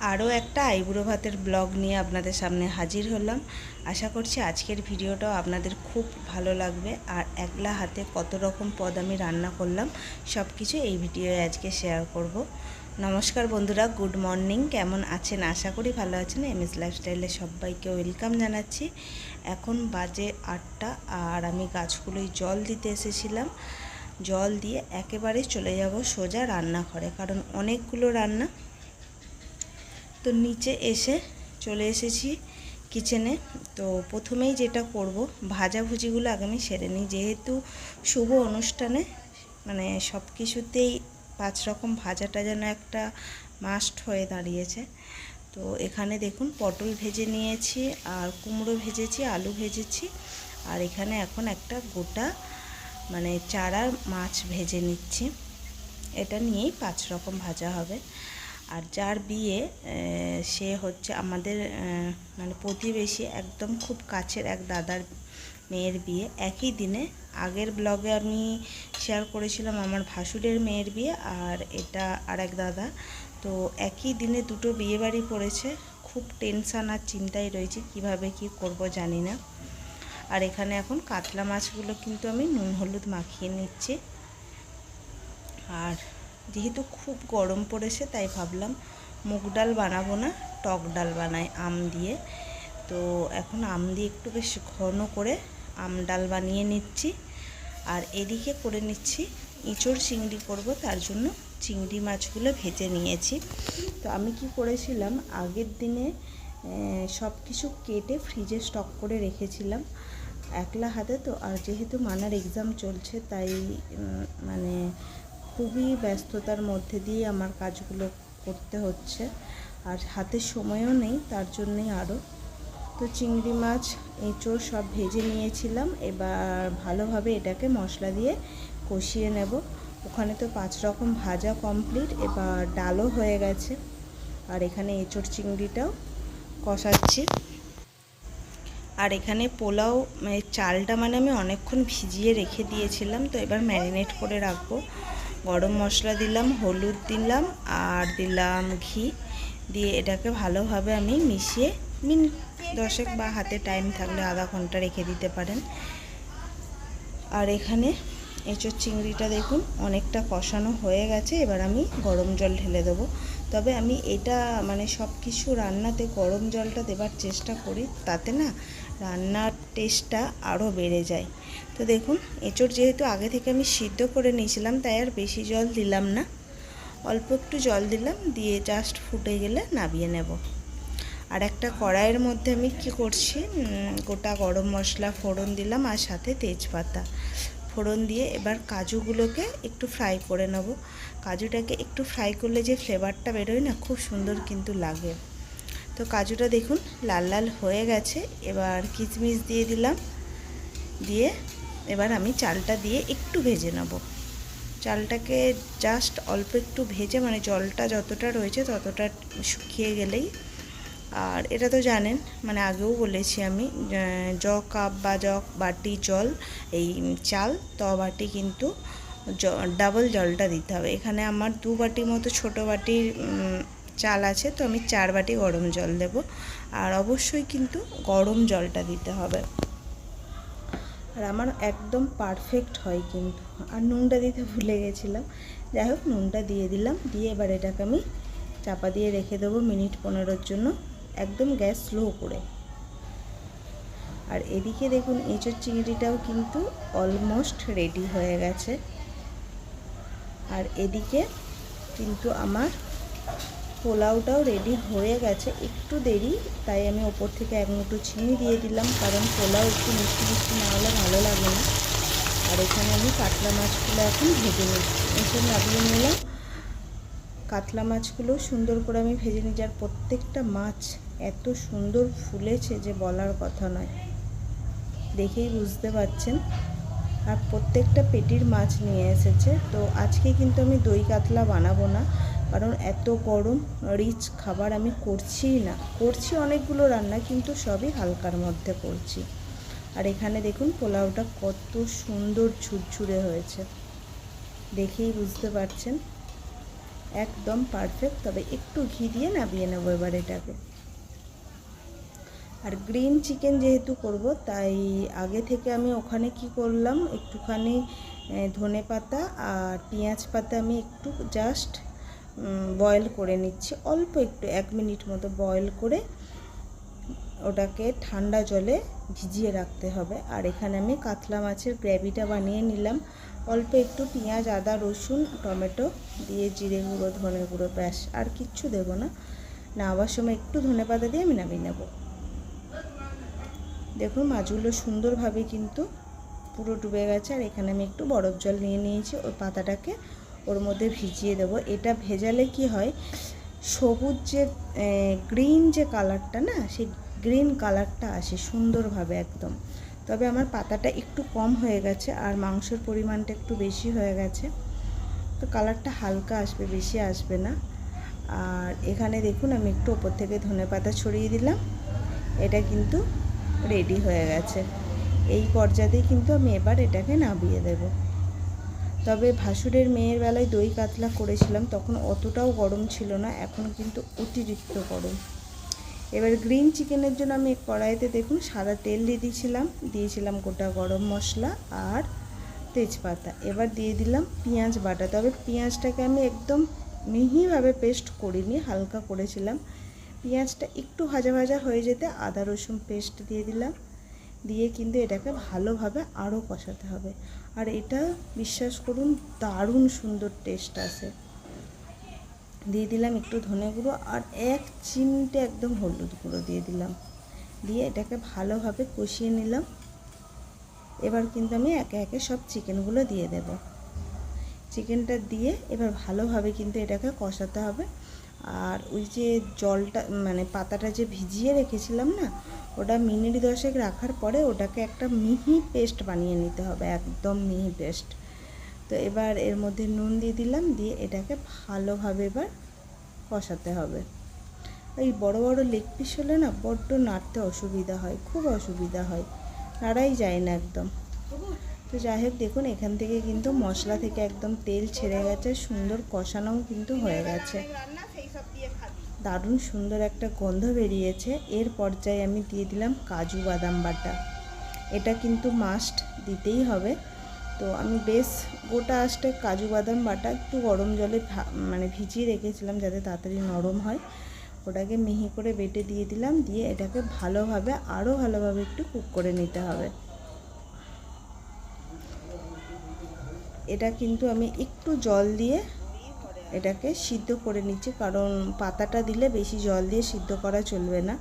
আরও একটা আইবুড়ো ভাতের ব্লগ নিয়ে আপনাদের সামনে হাজির হলাম। আশা করছি আজকের ভিডিওটাও আপনাদের খুব ভালো লাগবে। আর একলা হাতে কত রকম পদ আমি রান্না করলাম সব কিছু এই ভিডিওয়ে আজকে শেয়ার করব। নমস্কার বন্ধুরা গুড মর্নিং কেমন আছেন? আশা করি ভালো আছেন। এম এস লাইফস্টাইলে সবাইকে ওয়েলকাম জানাচ্ছি। এখন বাজে আটটা আর আমি গাছগুলোয় জল দিতে এসেছিলাম। জল দিয়ে একেবারে চলে যাব সোজা রান্নাঘরে, কারণ অনেকগুলো রান্না তো নিচে এসে চলে এসেছি কিচেনে। তো প্রথমেই যেটা করব ভাজাভুজিগুলো আগে আমি সেরে নিই। যেহেতু শুভ অনুষ্ঠানে মানে সব কিছুতেই পাঁচ রকম ভাজাটা যেন একটা মাস্ট হয়ে দাঁড়িয়েছে। তো এখানে দেখুন, পটল ভেজে নিয়েছি, আর কুমড়ো ভেজেছি, আলু ভেজেছি, আর এখানে এখন একটা গোটা মানে চারার মাছ ভেজে নিচ্ছি। এটা নিয়েই পাঁচ রকম ভাজা হবে। আর যার বিয়ে সে হচ্ছে আমাদের মানে প্রতিবেশী, একদম খুব কাছের এক দাদার মেয়ের বিয়ে। একই দিনে আগের ব্লগে আমি শেয়ার করেছিলাম আমার ভাসুরের মেয়ের বিয়ে আর এটা আর এক দাদা। তো একই দিনে দুটো বিয়ে বাড়ি পড়েছে। খুব টেনশান আর চিন্তায় রয়েছে, কীভাবে কি করব জানি না। আর এখানে এখন কাতলা মাছগুলো কিন্তু আমি নুন হলুদ মাখিয়ে নিচ্ছি। আর যেহেতু খুব গরম পড়েছে, তাই ভাবলাম মুগ ডাল বানাবো না, টক ডাল বানাই আম দিয়ে। তো এখন আম দিয়ে একটু বেশ ঘন করে আম ডাল বানিয়ে নিচ্ছি। আর এদিকে করে নিচ্ছি ইঁচড় চিংড়ি করব, তার জন্য চিংড়ি মাছগুলো ভেজে নিয়েছি। তো আমি কি করেছিলাম, আগের দিনে সব কিছু কেটে ফ্রিজে স্টক করে রেখেছিলাম একলা হাতে। তো আর যেহেতু মানার এক্সাম চলছে, তাই মানে খুবই ব্যস্ততার মধ্যে দিয়ে আমার কাজগুলো করতে হচ্ছে। আর হাতে সময়ও নেই, তার জন্যেই আরও। তো চিংড়ি মাছ, এঁচোড় সব ভেজে নিয়েছিলাম। এবার ভালোভাবে এটাকে মশলা দিয়ে কষিয়ে নেব। ওখানে তো পাঁচ রকম ভাজা কমপ্লিট এবার ডালও হয়ে গেছে। আর এখানে এঁচোড় চিংড়িটাও কষাচ্ছি। আর এখানে পোলাও মানে চালটা মানে আমি অনেকক্ষণ ভিজিয়ে রেখে দিয়েছিলাম, তো এবার ম্যারিনেট করে রাখব। গরম মশলা দিলাম, হলুদ দিলাম আর দিলাম ঘি। দিয়ে এটাকে ভালোভাবে আমি মিশিয়ে মিন দশেক বা হাতে টাইম থাকলে আধা ঘণ্টা রেখে দিতে পারেন। আর এখানে এঁচোর চিংড়িটা দেখুন, অনেকটা কষানো হয়ে গেছে, এবার আমি গরম জল ঢেলে দেবো। তবে আমি এটা মানে সব কিছু রান্নাতে গরম জলটা দেবার চেষ্টা করি, তাতে না রান্নার টেস্টটা আরও বেড়ে যায়। তো দেখুন, এঁচড় যেহেতু আগে থেকে আমি সিদ্ধ করে নিয়েছিলাম, তাই আর বেশি জল দিলাম না। অল্প একটু জল দিলাম, দিয়ে জাস্ট ফুটে গেলে নাবিয়ে নেব। আর একটা কড়াইয়ের মধ্যে আমি কি করছি গোটা গরম মশলা ফোড়ন দিলাম আর সাথে তেজপাতা। ফোড়ন দিয়ে এবার কাজুগুলোকে একটু ফ্রাই করে নেব। কাজুটাকে একটু ফ্রাই করলে যে ফ্লেভারটা বেরোয় না, খুব সুন্দর কিন্তু লাগে। তো কাজুটা দেখুন, লাল লাল হয়ে গেছে। এবার কিচমিচ দিয়ে দিলাম। দিয়ে এবার আমি চালটা দিয়ে একটু ভেজে নেব। চালটাকে জাস্ট অল্প একটু ভেজে মানে জলটা যতটা রয়েছে ততটা শুকিয়ে গেলেই। আর এটা তো জানেন মানে আগেও বলেছি আমি জ কাপ বা জ বাটি জল, এই চাল, ত বাটি কিন্তু ডাবল জলটা দিতে হবে। এখানে আমার দু বাটি মতো ছোটো বাটির চাল আছে, তো আমি চার বাটি গরম জল দেব। আর অবশ্যই কিন্তু গরম জলটা দিতে হবে। আর আমার একদম পারফেক্ট হয় কিন্তু। আর নুনটা দিতে ভুলে গেছিলাম। যাই হোক, নুনটা দিয়ে দিলাম। দিয়ে এবার এটাকে আমি চাপা দিয়ে রেখে দেবো মিনিট পনেরোর জন্য, একদম গ্যাস স্লো করে। আর এদিকে দেখুন, এঁচোর চিংড়িটাও কিন্তু অলমোস্ট রেডি হয়ে গেছে। আর এদিকে কিন্তু আমার পোলাওটাও রেডি হয়ে গেছে। একটু দেরি, তাই আমি ওপর থেকে এক মুঠো চিনি দিয়ে দিলাম, কারণ পোলাও একটু মিষ্টি মিষ্টি না হলে ভালো লাগে না। আর এখানে আমি কাতলা মাছগুলো এখন ভেজে নিচ্ছি। এসে নামিয়ে নিলাম। কাতলা মাছগুলো সুন্দর করে আমি ভেজে নিচ্ছি। আর প্রত্যেকটা মাছ এত সুন্দর ফুলেছে যে বলার কথা নয়। দেখেই বুঝতে পারছেন। আর প্রত্যেকটা পেটির মাছ নিয়ে এসেছে। তো আজকে কিন্তু আমি দই কাতলা বানাবো না। কারণ এত গরম রিচ খাবার আমি করছিই না। করছি অনেকগুলো রান্না কিন্তু সবই হালকার মধ্যে করছি। আর এখানে দেখুন পোলাওটা কত সুন্দর ঝুরঝুরে হয়েছে। দেখেই বুঝতে পারছেন? একদম পারফেক্ট তবে একটু ঘি দিয়ে নাবিয়ে নেব এবার এটাকে। আর গ্রিন চিকেন যেহেতু করব, তাই আগে থেকে আমি ওখানে কি করলাম, একটুখানি ধনে পাতা আর পেঁয়াজ পাতা আমি একটু জাস্ট বয়েল করে নিচ্ছি। অল্প একটু, এক মিনিট মতো বয়েল করে ওটাকে ঠান্ডা জলে ভিজিয়ে রাখতে হবে। আর এখানে আমি কাতলা মাছের গ্রেভিটা বানিয়ে নিলাম। অল্প একটু পেঁয়াজ, আদা, রসুন, টমেটো দিয়ে জিরে গুঁড়ো, ধনে গুঁড়ো, ব্যাস, আর কিচ্ছু দেবো না। নামাবার সময় একটু ধনে পাতা দিয়ে আমি নামিয়ে নেব। দেখুন, মাছগুলো সুন্দরভাবে কিন্তু পুরো ডুবে গেছে। আর এখানে আমি একটু বরফ জল নিয়ে নিয়েছি। ওই পাতাটাকে ওর মধ্যে ভিজিয়ে দেবো। এটা ভেজালে কি হয়, সবুজ যে গ্রিন যে কালারটা না, সেই গ্রিন কালারটা আসে সুন্দরভাবে একদম। তবে আমার পাতাটা একটু কম হয়ে গেছে আর মাংসের পরিমাণটা একটু বেশি হয়ে গেছে। তো কালারটা হালকা আসবে, বেশি আসবে না। আর এখানে দেখুন, আমি একটু ওপর থেকে ধনে পাতা ছড়িয়ে দিলাম। এটা কিন্তু রেডি হয়ে গেছে। এই পর্যায়েই কিন্তু আমি এবার এটাকে নামিয়ে দেব। তবে ভাসুরের মেয়ের বেলায় দই কাতলা করেছিলাম, তখন অতটাও গরম ছিল না, এখন কিন্তু অতিরিক্ত গরম। এবার গ্রিন চিকেনের জন্য আমি কড়াইতে দেখুন সাদা তেল দিয়ে দিয়েছিলাম দিয়েছিলাম গোটা গরম মশলা আর তেজপাতা। এবার দিয়ে দিলাম পেঁয়াজ বাটা। তবে পেঁয়াজটাকে আমি একদম মিহিভাবে পেস্ট করিনি, হালকা করেছিলাম। পেঁয়াজটা একটু ভাজা ভাজা হয়ে যেতে আদা রসুন পেস্ট দিয়ে দিলাম। দিয়ে কিন্তু এটাকে ভালোভাবে আরও কষাতে হবে। আর এটা, বিশ্বাস করুন, দারুণ সুন্দর টেস্ট আসে দিয়ে দিলাম একটু ধনে গুঁড়ো আর এক চিমটে একদম হলুদ গুঁড়ো দিয়ে দিলাম। দিয়ে এটাকে ভালোভাবে কষিয়ে নিলাম। এবার কিন্তু আমি একে একে সব চিকেনগুলো দিয়ে দেব। চিকেনটা দিয়ে এবার ভালোভাবে কিন্তু এটাকে কষাতে হবে। আর ওই যে জলটা মানে পাতাটা যে ভিজিয়ে রেখেছিলাম না, ওটা মিনিট দশেক রাখার পরে ওটাকে একটা মিহি পেস্ট বানিয়ে নিতে হবে, একদম মিহি পেস্ট। তো এবার এর মধ্যে নুন দিয়ে দিলাম, দিয়ে এটাকে ভালোভাবে এবার কষাতে হবে। এই বড় বড় লেগ পিস হলে না বড্ড নাড়তে অসুবিধা হয়, খুব অসুবিধা হয়, নাড়াই যায় না একদম। তো যাই হোক, দেখুন এখান থেকে কিন্তু মশলা থেকে একদম তেল ছেড়ে গেছে, সুন্দর কষানোও কিন্তু হয়ে গেছে। দারুণ সুন্দর একটা গন্ধ বেরিয়েছে। এর পর্যায়ে আমি দিয়ে দিলাম কাজু বাদাম বাটা। এটা কিন্তু মাস্ট দিতেই হবে। তো আমি বেশ গোটা আঁশটে কাজু বাদাম বাটা একটু গরম জলে মানে ভিজিয়ে রেখেছিলাম যাতে তাড়াতাড়ি নরম হয়। ওটাকে মিহি করে বেটে দিয়ে দিলাম। দিয়ে এটাকে ভালোভাবে আরও ভালোভাবে একটু কুক করে নিতে হবে। এটা কিন্তু আমি একটু জল দিয়ে এটাকে সিদ্ধ করে নিচ্ছি, কারণ পাতাটা দিলে বেশি জল দিয়ে সিদ্ধ করা চলবে না।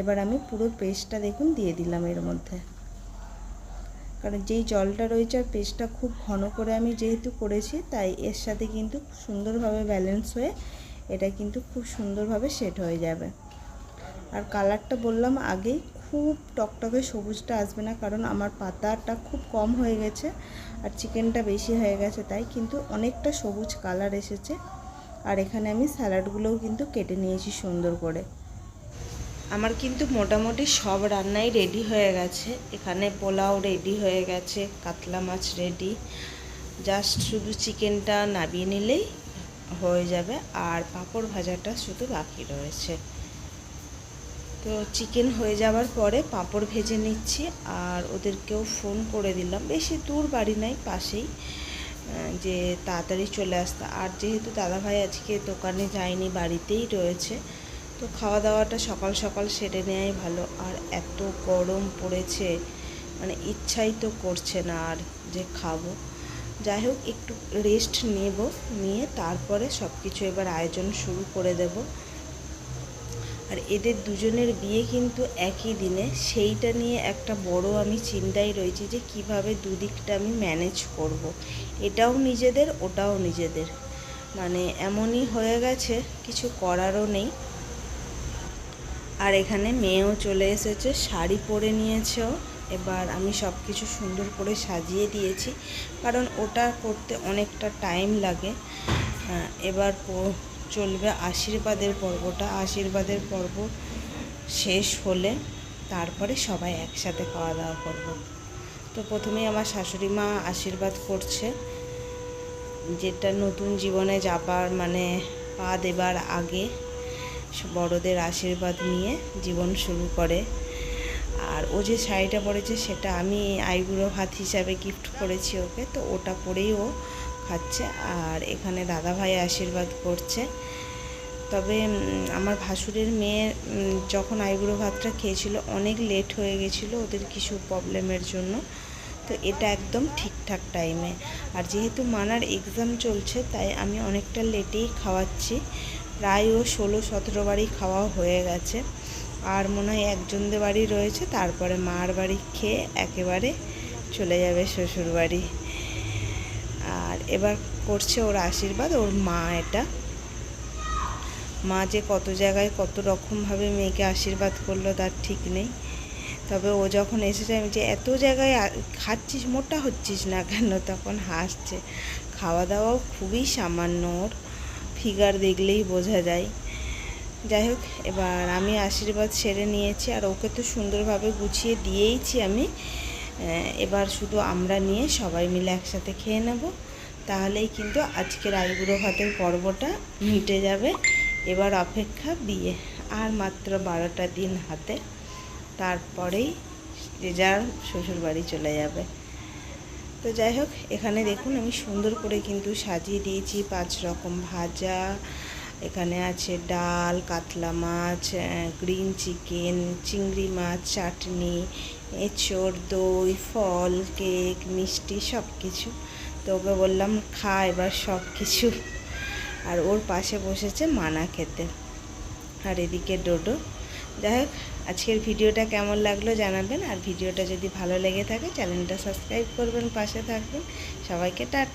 এবার আমি পুরো পেস্টটা দেখুন, দিয়ে দিলাম এর মধ্যে। কারণ যেই জলটা রয়েছে আর পেস্টটা খুব ঘন করে আমি যেহেতু করেছি, তাই এর সাথে কিন্তু সুন্দরভাবে ব্যালেন্স হয়ে এটা কিন্তু খুব সুন্দরভাবে সেট হয়ে যাবে। আর কালারটা বললাম আগেই খুব টকটকে সবুজটা আসবে না, কারণ আমার পাতাটা খুব কম হয়ে গেছে আর চিকেনটা বেশি হয়ে গেছে তাই, কিন্তু অনেকটা সবুজ কালার এসেছে। আর এখানে আমি স্যালাডগুলোও কিন্তু কেটে নিয়েছি সুন্দর করে। আমার কিন্তু মোটামুটি সব রান্নাই রেডি হয়ে গেছে। এখানে পোলাও রেডি হয়ে গেছে, কাতলা মাছ রেডি। জাস্ট শুধু চিকেনটা নাবিয়ে নিলেই হয়ে যাবে, আর পাঁপড় ভাজাটা শুধু বাকি রয়েছে। তো চিকেন হয়ে যাওয়ার পরে পাঁপড় ভেজে নিচ্ছি আর ওদেরকেও ফোন করে দিলাম। বেশি দূর বাড়ি নাই, পাশেই যে তাড়াতাড়ি চলে আসতে। আর যেহেতু দাদাভাই আজকে দোকানে যায়নি, বাড়িতেই রয়েছে, তো খাওয়া দাওয়াটা সকাল সকাল সেরে নেওয়াই ভালো। আর এত গরম পড়েছে মানে ইচ্ছাই তো করছে না আর যে খাব। যাই হোক, একটু রেস্ট নেব, নিয়ে তারপরে সব কিছু এবার আয়োজন শুরু করে দেবো। আর এদের দুজনের বিয়ে কিন্তু একই দিনে। সেইটা নিয়ে একটা বড় আমি চিন্তায় রয়েছি যে কীভাবে দুদিকটা আমি ম্যানেজ করব। এটাও নিজেদের, ওটাও নিজেদের। মানে এমনই হয়ে গেছে, কিছু করারও নেই। আর এখানে মেয়েও চলে এসেছে, শাড়ি পরে নিয়েছেও। এবার আমি সব কিছু সুন্দর করে সাজিয়ে দিয়েছি, কারণ ওটা করতে অনেকটা টাইম লাগে। এবার চলবে আশীর্বাদের পর্বটা। আশীর্বাদের পর্ব শেষ হলে তারপরে সবাই একসাথে খাওয়া দাওয়া করব। তো প্রথমেই আমার শাশুড়ি মা আশীর্বাদ করছে, যেটা নতুন জীবনে যাবার মানে পা দেবার আগে বড়দের আশীর্বাদ নিয়ে জীবন শুরু করে। আর ও যে শাড়িটা পরেছে সেটা আমি আইবুড়ো ভাত হিসাবে গিফট করেছি ওকে, তো ওটা পরেই ও খাচ্ছে আর এখানে দাদা ভাই আশীর্বাদ করছে। তবে আমার ভাসুরের মেয়ে যখন আইবুড়ো ভাতটা খেয়েছিল, অনেক লেট হয়ে গেছিল ওদের কিছু প্রবলেমের জন্য। তো এটা একদম ঠিকঠাক টাইমে আর যেহেতু মানার এক্সাম চলছে, তাই আমি অনেকটা লেটেই খাওয়াচ্ছি। প্রায় ও ষোলো সতেরো বাড়ি খাওয়া হয়ে গেছে। আর মনে হয় একজনদের বাড়ি রয়েছে, তারপরে মার বাড়ি খেয়ে একেবারে চলে যাবে শ্বশুর বাড়ি আর এবার করছে ওর আশীর্বাদ, ওর মা এটা। মা যে কত জায়গায় কত রকমভাবে মেয়েকে আশীর্বাদ করল তার ঠিক নেই। তবে ও যখন এসেছে, আমি যে এত জায়গায় খাচ্ছিস, মোটা হচ্ছিস না কেন? তখন হাসছে। খাওয়া দাওয়াও খুবই সামান্য ওর। ফিগার দেখলেই বোঝা যায়। যাই হোক, এবার আমি আশীর্বাদ সেরে নিয়েছি। আর ওকে তো সুন্দরভাবে গুছিয়ে দিয়েইছি আমি। এবার শুধু আমরা নিয়ে সবাই মিলে একসাথে খেয়ে নেব। তাহলেই কিন্তু আজকের আইবুড়ো ভাতের পর্বটা মিটে যাবে। এবার অপেক্ষা বিয়ে আর মাত্র বারোটা দিন হাতে। তারপরেই যে যার শ্বশুরবাড়ি চলে যাবে। তো যাই হোক, এখানে দেখুন আমি সুন্দর করে কিন্তু সাজিয়ে দিয়েছি পাঁচ রকম ভাজা এখানে আছে ডাল, কাতলা মাছ গ্রিন চিকেন চিংড়ি মাছ, চাটনি, এঁচড়, দই, ফল, কেক, মিষ্টি সব কিছু তো ওকে বললাম, খা এবার সব কিছু আর ওর পাশে বসেছে মানা খেতে। আর এদিকে ডোডো। যাই হোক, আজকের ভিডিওটা কেমন লাগল জানাবেন। আর ভিডিওটা যদি ভালো লেগে থাকে, চ্যানেলটা সাবস্ক্রাইব করবেন, পাশে থাকবেন। সবাইকে টাটা।